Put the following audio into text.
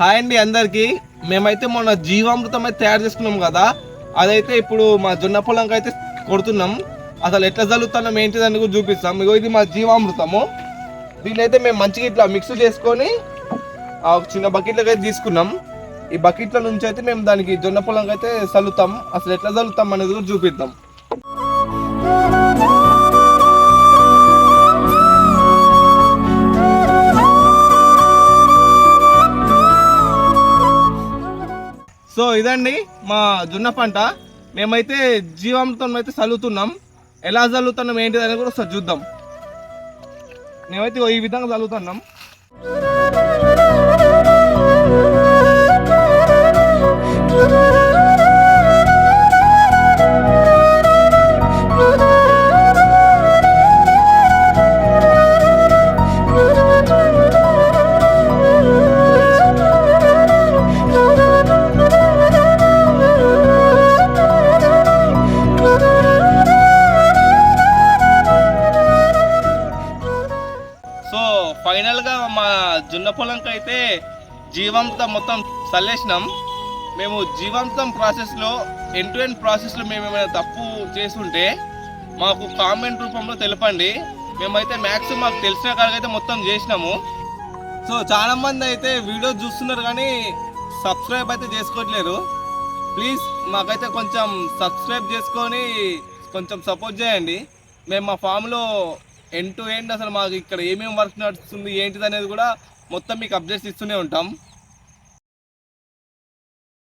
Hi అండి అందరికీ. మేమైతే మొన్న జీవామృతం అయితే తయారు చేసుకున్నాం కదా. అదైతే ఇప్పుడు మా జొన్న పొలంకి అయితే కొడుతున్నాం. అసలు ఎట్లా చల్లుతున్నాం ఏంటిది అని కూడా చూపిస్తాం. ఇగో ఇది మా జీవామృతము. దీన్ని అయితే మేము మంచిగా ఇట్లా మిక్స్ చేసుకొని ఆ చిన్న బకెట్లకి అయితే తీసుకున్నాం. ఈ బకెట్ల నుంచి అయితే మేము దానికి జొన్న పొలంకి అయితే చల్లుతాం. అసలు ఎట్లా చల్లుతాం అనేది కూడా చూపిద్దాం. సో ఇదండి మా జొన్న పంట. మేమైతే జీవామృతం అయితే చల్లుతున్నాం. ఎలా చల్లుతున్నాం ఏంటిది అనేది కూడా ఒకసారి చూద్దాం. మేమైతే ఈ విధంగా చల్లుతున్నాం. సో ఫైనల్గా మా జొన్న పొలంకి అయితే జీవామృతం మొత్తం చల్లేసినాం. మేము జీవంతం ప్రాసెస్లో ఎండ్ టు ఎండ్ ప్రాసెస్లో మేము ఏమైనా తప్పు చేస్తుంటే మాకు కామెంట్ రూపంలో తెలపండి. మేమైతే మ్యాక్సిమం మాకు తెలిసిన కాడికైతే మొత్తం చేసినాము. సో చాలా మంది అయితే వీడియో చూస్తున్నారు కానీ సబ్స్క్రైబ్ అయితే చేసుకోవట్లేరు. ప్లీజ్ మాకైతే కొంచెం సబ్స్క్రైబ్ చేసుకొని కొంచెం సపోర్ట్ చేయండి. మేము మా ఫామ్లో ఎండ్ టు ఎండ్ అసలు మాకు ఇక్కడ ఏమేమి వర్క్ నడుస్తుంది ఏంటిది అనేది కూడా మొత్తం మీకు అప్డేట్స్ ఇస్తూనే ఉంటాం.